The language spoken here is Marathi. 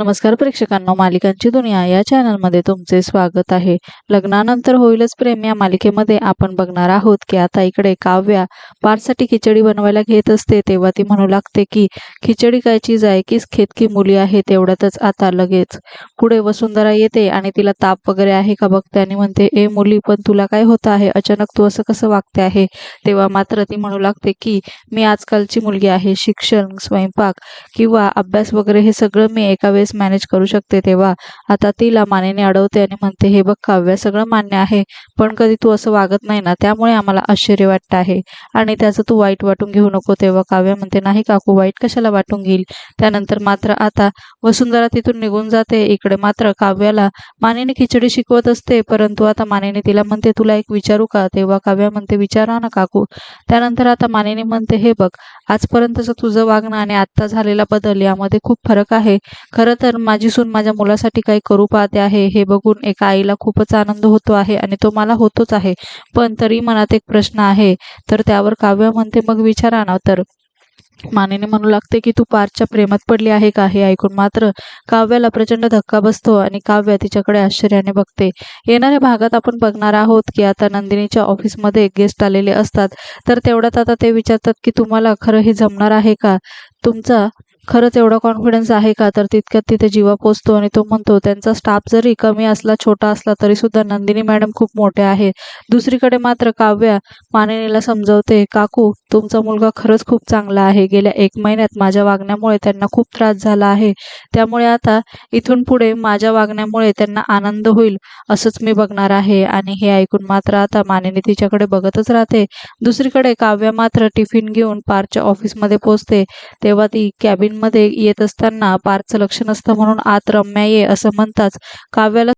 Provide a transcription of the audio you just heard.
नमस्कार प्रेक्षकांना मालिकांची दुनिया या चॅनलमध्ये तुमचे स्वागत आहे. लग्नानंतर होईलच प्रेम या मालिकेमध्ये आपण बघणार आहोत की आता इकडे काव्या पारसाठी खिचडी बनवायला घेत असते तेव्हा ती म्हणू लागते की खिचडी काय चीज आहे की खेतकी मुली आहे तेवढ्यातच आता लगेच. पुढे वसुंधरा येते आणि तिला ताप वगैरे आहे का बघते आणि म्हणते ए मुली पण तुला काय होतं आहे? अचानक तू असं कसं वागते आहे? तेव्हा मात्र ती म्हणू लागते की मी आजकालची मुलगी आहे शिक्षण स्वयंपाक किंवा अभ्यास वगैरे हे सगळं मी एका वेळेस मॅनेज करू शकते तेव्हा. आता तिला मानेने अडवते आणि म्हणते हे बघ काव्य सगळं मान्य आहे पण कधी तू असं वागत नाही ना त्यामुळे आम्हाला आश्चर्य वाटतं आहे. आणि त्याचं तू वाईट वाटून घेऊ नको तेव्हा. काव्य म्हणते नाही काकू वाईट कशाला वाटून घेईल? त्यानंतर मात्र आता वसुंधरा तिथून निघून जाते. इकडे मात्र काव्याला मानेने खिचडी शिकवत असते परंतु आता मानेने तिला म्हणते तुला एक विचारू का? तेव्हा काव्या म्हणते विचारा ना काकू. त्यानंतर आता मानेने म्हणते हे बघ आजपर्यंतचं तुझं वागणं आणि आत्ता झालेला बदल यामध्ये खूप फरक आहे. खरं तर माझी सून माझ्या मुलासाठी काही करू पाहते आहे. हे बघून एका आईला खूपच आनंद होतो आहे आणि तो मला होतोच आहे. पण तरी मनात एक प्रश्न आहे. तर त्यावर काव्य म्हणते मग विचारा ना. तर मानेने म्हणू लागते की तू पारच्या प्रेमात पडली आहे का? हे ऐकून मात्र काव्याला प्रचंड धक्का बसतो आणि काव्य तिच्याकडे आश्चर्याने बघते. येणाऱ्या भागात आपण बघणार आहोत की आता नंदिनीच्या ऑफिसमध्ये गेस्ट आलेले असतात. तर तेवढ्यात आता ते विचारतात की तुम्हाला खरं हे जमणार आहे का? तुमचा खरंच एवढा कॉन्फिडन्स आहे का? तर तितक्यात तिथे जीवा पोचतो आणि तो म्हणतो त्यांचा स्टाफ जरी कमी असला छोटा असला तरी सुद्धा नंदिनी मॅडम खूप मोठे आहे. दुसरीकडे मात्र काव्या मानिनीला समजवते काकू तुमचा मुलगा खरंच खूप चांगला आहे. गेल्या एक महिन्यात माझ्या वागण्यामुळे त्यांना खूप त्रास झाला आहे. त्यामुळे आता इथून पुढे माझ्या वागण्यामुळे त्यांना आनंद होईल असंच मी बघणार आहे. आणि हे ऐकून मात्र आता मानिनी तिच्याकडे बघतच राहते. दुसरीकडे काव्या मात्र टिफिन घेऊन पारच्या ऑफिसमध्ये पोचते. तेव्हा ती कॅबिन कॅबिनमध्ये येत असताना पारचं लक्ष नसतं म्हणून आत रम्या ये असं म्हणताच काव्याला